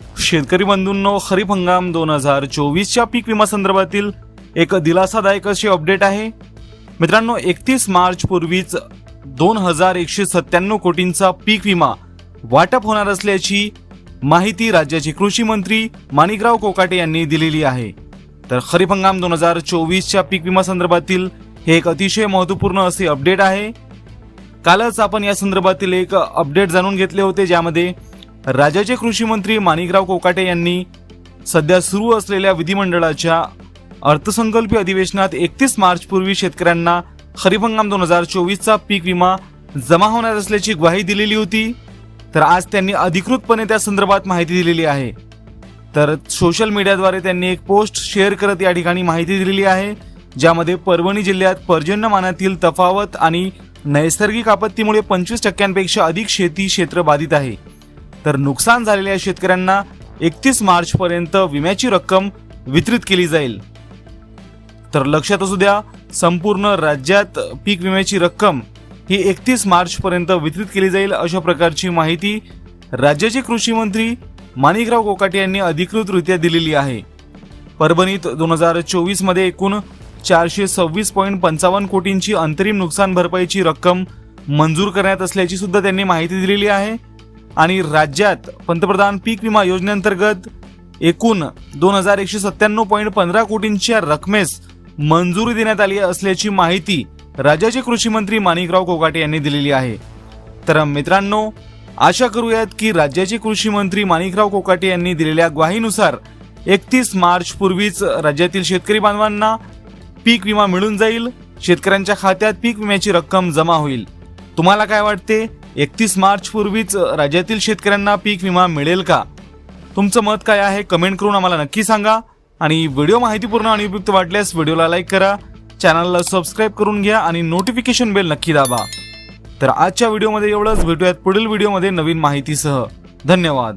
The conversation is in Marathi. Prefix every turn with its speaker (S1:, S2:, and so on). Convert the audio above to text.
S1: शेतकरी बंधूंनो खरीप हंगाम दोन हजार चोवीसच्या पीक विमा संदर्भातील एक दिलासादायक अशी अपडेट आहे. मित्रांनो एकतीस मार्च पूर्वीच दोन हजार एकशे सत्त्याण्णव कोटींचा पीक विमा वाटप होणार असल्याची माहिती राज्याचे कृषी मंत्री माणिकराव कोकाटे यांनी दिलेली आहे. तर खरीप हंगाम दोन हजार चोवीसच्या पीक विमा संदर्भातील हे एक अतिशय महत्त्वपूर्ण असे अपडेट आहे. कालच आपण या संदर्भातील एक अपडेट जाणून घेतले होते ज्यामध्ये राज्याचे कृषी मंत्री माणिकराव कोकाटे यांनी सध्या सुरू असलेल्या विधिमंडळाच्या अर्थसंकल्पीय अधिवेशनात एकतीस मार्चपूर्वी शेतकऱ्यांना खरीप हंगाम दोन हजार चोवीसचा पीक विमा जमा होणार असल्याची ग्वाही दिलेली होती तर आज त्यांनी अधिकृतपणे त्या संदर्भात माहिती दिलेली आहे. तर सोशल मीडियाद्वारे त्यांनी एक पोस्ट शेअर करत या ठिकाणी माहिती दिलेली आहे ज्यामध्ये परभणी जिल्ह्यात पर्जन्यमानातील तफावत आणि नैसर्गिक आपत्तीमुळे पंचवीस टक्क्यांपेक्षा अधिक शेती क्षेत्र बाधित आहे. तर नुकसान झालेल्या शेतकऱ्यांना एकतीस मार्च पर्यंत विम्याची रक्कम वितरित केली जाईल. तर लक्षात असू द्या संपूर्ण राज्यात पीक विम्याची रक्कम ही एकतीस मार्च पर्यंत वितरित केली जाईल अशा प्रकारची माहिती राज्याचे कृषी मंत्री माणिकराव कोकाटे यांनी अधिकृतरित्या दिलेली आहे. परभणीत दोन हजार चोवीसमध्ये एकूण चारशे सव्वीस पॉईंट पंचावन्न कोटींची अंतरिम नुकसान भरपाईची रक्कम मंजूर करण्यात असल्याची सुद्धा त्यांनी माहिती दिलेली आहे. आणि राज्यात पंतप्रधान पीक विमा योजनेअंतर्गत एकूण दोन हजार एकशे सत्त्याण्णव पॉईंट पंधरा कोटींच्या रकमेस मंजुरी देण्यात आली असल्याची माहिती राज्याचे कृषी मंत्री माणिकराव कोकाटे यांनी दिलेली आहे. तर मित्रांनो आशा करूयात की राज्याचे कृषी मंत्री माणिकराव कोकाटे यांनी दिलेल्या ग्वाहीनुसार एकतीस मार्च पूर्वीच राज्यातील शेतकरी बांधवांना पीक विमा मिळून जाईल शेतकऱ्यांच्या खात्यात पीक विम्याची रक्कम जमा होईल. तुम्हाला काय वाटते? एकतीस मार्च पूर्वीच राज्यातील शेतकऱ्यांना पीक विमा मिळेल का? तुमचं मत काय आहे? कमेंट करून आम्हाला नक्की सांगा. आणि व्हिडिओ माहितीपूर्ण आणि उपयुक्त वाटल्यास व्हिडिओला लाईक करा. चॅनलला सबस्क्राईब करून घ्या आणि नोटिफिकेशन बेल नक्की दाबा. तर आजच्या व्हिडिओमध्ये एवढंच. भेटूयात पुढील व्हिडिओमध्ये नवीन माहितीसह. धन्यवाद.